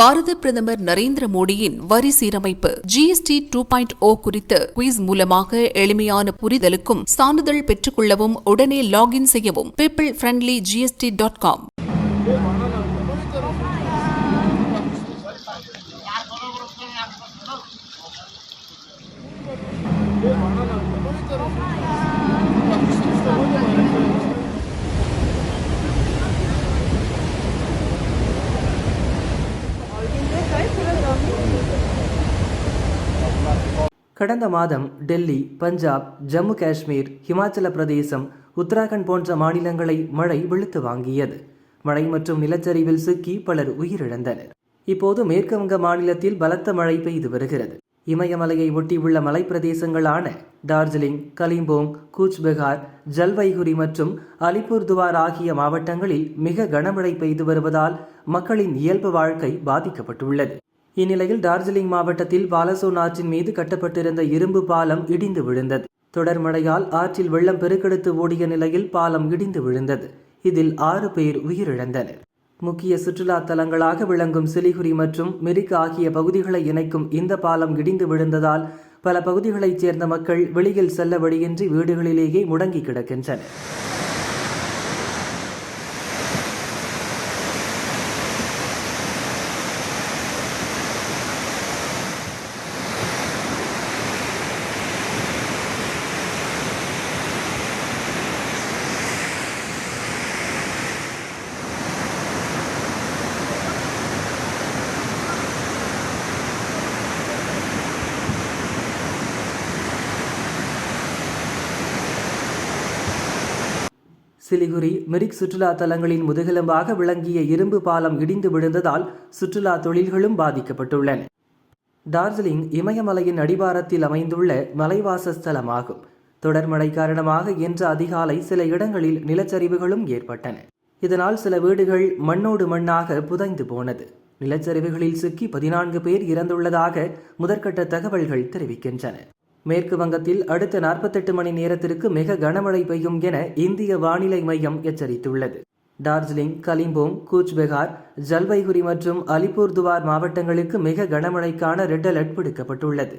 பாரத பிரதமர் நரேந்திர மோடியின் வரி சீரமைப்பு ஜிஎஸ்டி டூ பாயிண்ட் ஓ குறித்த குயிஸ் மூலமாக எளிமையான புரிதலுக்கும் சான்றிதழ் பெற்றுக்கொள்ளவும் உடனே லாகின் செய்யவும் people friendly GST dot com கடந்த மாதம் டெல்லி பஞ்சாப் ஜம்மு காஷ்மீர் ஹிமாச்சல பிரதேசம் உத்தராகண்ட் போன்ற மாநிலங்களை மழை வெளுத்து வாங்கியது. மழை மற்றும் நிலச்சரிவில் சிக்கி பலர் உயிரிழந்தனர். இப்போது மேற்குவங்க மாநிலத்தில் பலத்த மழை பெய்து வருகிறது. இமயமலையை ஒட்டியுள்ள மலைப்பிரதேசங்களான டார்ஜிலிங் கலிம்போங் கூச்பெகார் ஜல்பைகுரி மற்றும் அலிபுர்துவார் ஆகிய மாவட்டங்களில் மிக கனமழை பெய்து வருவதால் மக்களின் இயல்பு வாழ்க்கை பாதிக்கப்பட்டுள்ளது. இந்நிலையில் டார்ஜிலிங் மாவட்டத்தில் பாலசோன் ஆற்றின் மீது கட்டப்பட்டிருந்த இரும்பு பாலம் இடிந்து விழுந்தது. தொடர் மழையால் ஆற்றில் வெள்ளம் பெருக்கெடுத்து ஓடிய நிலையில் பாலம் இடிந்து விழுந்தது. இதில் ஆறு பேர் உயிரிழந்தனர். முக்கிய சுற்றுலா தலங்களாக விளங்கும் சிலிகுரி மற்றும் மெரிக் ஆகிய பகுதிகளை இணைக்கும் இந்த பாலம் இடிந்து விழுந்ததால் பல பகுதிகளைச் சேர்ந்த மக்கள் வெளியில் செல்ல வழியின்றி வீடுகளிலேயே முடங்கி கிடக்கின்றனர். சிலிகுரி மிரிக் சுற்றுலா தலங்களின் முதுகெலும்பாக விளங்கிய இரும்பு பாலம் இடிந்து விழுந்ததால் சுற்றுலா தொழில்களும் பாதிக்கப்பட்டுள்ளன. டார்ஜிலிங் இமயமலையின் அடிவாரத்தில் அமைந்துள்ள மலைவாச ஸ்தலமாகும் தொடர் மழை காரணமாக இன்று அதிகாலை சில இடங்களில் நிலச்சரிவுகளும் ஏற்பட்டன. இதனால் சில வீடுகள் மண்ணோடு மண்ணாக புதைந்து போனது. நிலச்சரிவுகளில் சிக்கி பதினான்கு பேர் இறந்துள்ளதாக முதற்கட்ட தகவல்கள் தெரிவிக்கின்றன. மேற்கு வங்கத்தில் அடுத்த நாற்பத்தெட்டு மணி நேரத்திற்கு மிக கனமழை பெய்யும் என இந்திய வானிலை மையம் எச்சரித்துள்ளது. டார்ஜிலிங் கலிம்போங் கூச்பெகார் ஜல்பைகுரி மற்றும் அலிபூர்துவார் மாவட்டங்களுக்கு மிக கனமழைக்கான ரெட் அலர்ட் விடுக்கப்பட்டுள்ளது.